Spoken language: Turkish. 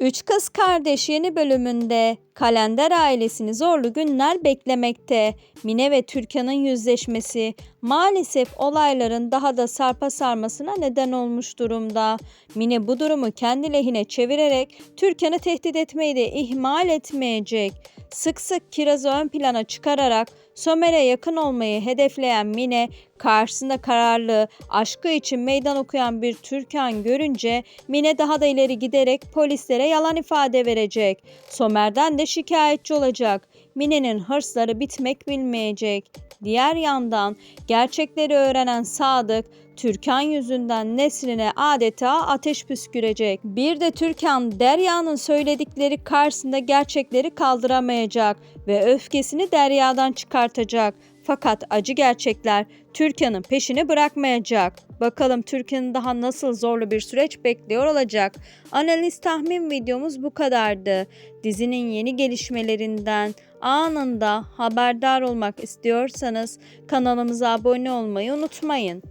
Üç Kız Kardeş yeni bölümünde Kalender ailesini zorlu günler beklemekte. Mine ve Türkan'ın yüzleşmesi maalesef olayların daha da sarpa sarmasına neden olmuş durumda. Mine bu durumu kendi lehine çevirerek Türkan'ı tehdit etmeyi de ihmal etmeyecek. Sık sık Kiraz'ı ön plana çıkararak Somer'e yakın olmayı hedefleyen Mine karşısında kararlı, aşkı için meydan okuyan bir Türkan görünce Mine daha da ileri giderek polislere yalan ifade verecek. Somer'den de şikayetçi olacak. Mine'nin hırsları bitmek bilmeyecek. Diğer yandan gerçekleri öğrenen Sadık, Türkan yüzünden Nesrin'e adeta ateş püskürecek. Bir de Türkan Derya'nın söyledikleri karşısında gerçekleri kaldıramayacak ve öfkesini Derya'dan çıkartacak. Fakat acı gerçekler Türkan'ın peşini bırakmayacak. Bakalım Türkan'ın daha nasıl zorlu bir süreç bekliyor olacak. Analiz tahmin videomuz bu kadardı. Dizinin yeni gelişmelerinden anında haberdar olmak istiyorsanız kanalımıza abone olmayı unutmayın.